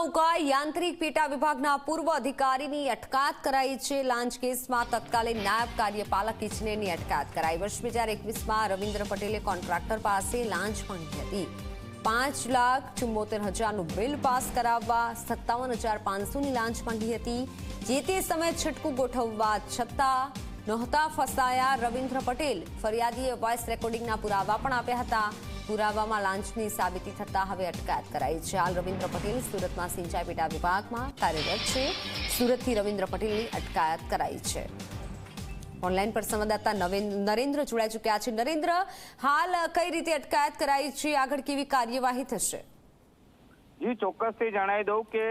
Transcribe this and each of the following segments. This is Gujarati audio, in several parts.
ઉકાઈ યાંત્રિક પેટા વિભાગના પૂર્વ અધિકારીની અટકાયત કરાઈ છે. લાંચ કેસમાં તત્કાલીન નાયબ કાર્યપાલક ઇજનેરની અટકાયત કરાઈ. વર્ષ બે હજાર એકવીસમાં રવિન્દ્ર પટેલે કોન્ટ્રાક્ટર પાસે લાંચ માંગી હતી. પાંચ લાખ ચુમ્મોતેર હજારનું બિલ પાસ કરાવવા સત્તાવન હજાર પાંચસોની લાંચ માંગી હતી. જે તે સમયે છટકું ગોઠવવા છતાં નહોતા ફસાયા રવિન્દ્ર પટેલ. ફરિયાદીએ વોઇસ રેકોર્ડિંગના પુરાવા પણ આપ્યા હતા. પુરાવામાં લાંચની સાબિતી થતા હવે અટકાયત કરાઈ છે. હાલ રવિન્દ્ર પટેલ સુરતમાં સિંચાઈ પેટા વિભાગમાં કાર્યરત છે. સુરતથી રવિન્દ્ર પટેલની અટકાયત કરાઈ છે. ઓનલાઈન પર સંવાદદાતા નરેન્દ્ર જોડાઈ ચૂક્યા છે. નરેન્દ્ર, હાલ કઈ રીતે અટકાયત કરાઈ છે? આગળ કેવી કાર્યવાહી થશે? જી, ચોક્કસથી જણાવી દઉં કે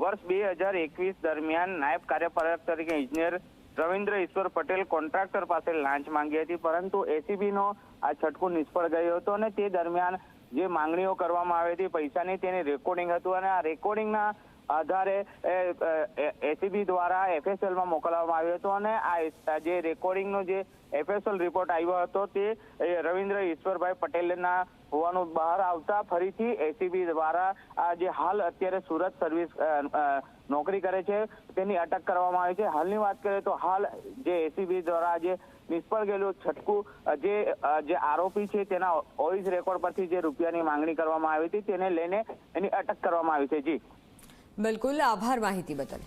વર્ષ બે હજાર એકવીસ દરમિયાન નાયબ કાર્યપાલક તરીકે ઇજનેર રવિન્દ્ર ઈશ્વર પટેલ કોન્ટ્રાક્ટર પાસે લાંચ માંગી હતી, પરંતુ એસીબી નો આ છટકો નિષ્ફળ ગયો હતો અને તે દરમિયાન જે માંગણીઓ કરવામાં આવી હતી પૈસાની તેની રેકોર્ડિંગ હતું અને આ રેકોર્ડિંગના આધારે એસીબી દ્વારા એફએસએલમાં મોકલવામાં આવ્યો હતો અને આ જે રેકોર્ડિંગનો જે એફએસએલ રિપોર્ટ આવ્યો હતો તે રવિન્દ્ર ઈશ્વરભાઈ પટેલના હોવાનું બહાર આવતા ફરીથી એસીબી દ્વારા આ જે હાલ અત્યારે સુરત સર્વિસ નોકરી કરે છે, તેની અટક કરવામાં આવી છે. હાલની વાત કરીએ તો હાલ જે એસીબી દ્વારા જે નિષ્ફળ ગયેલું છટકું જે જે આરોપી છે તેના ઓઇઝ રેકોર્ડ પરથી જે રૂપિયાની માંગણી કરવામાં આવી હતી, તેને લઈને એની અટક કરવામાં આવી છે. જી. બિલકુલ આભાર માહિતી બદલ.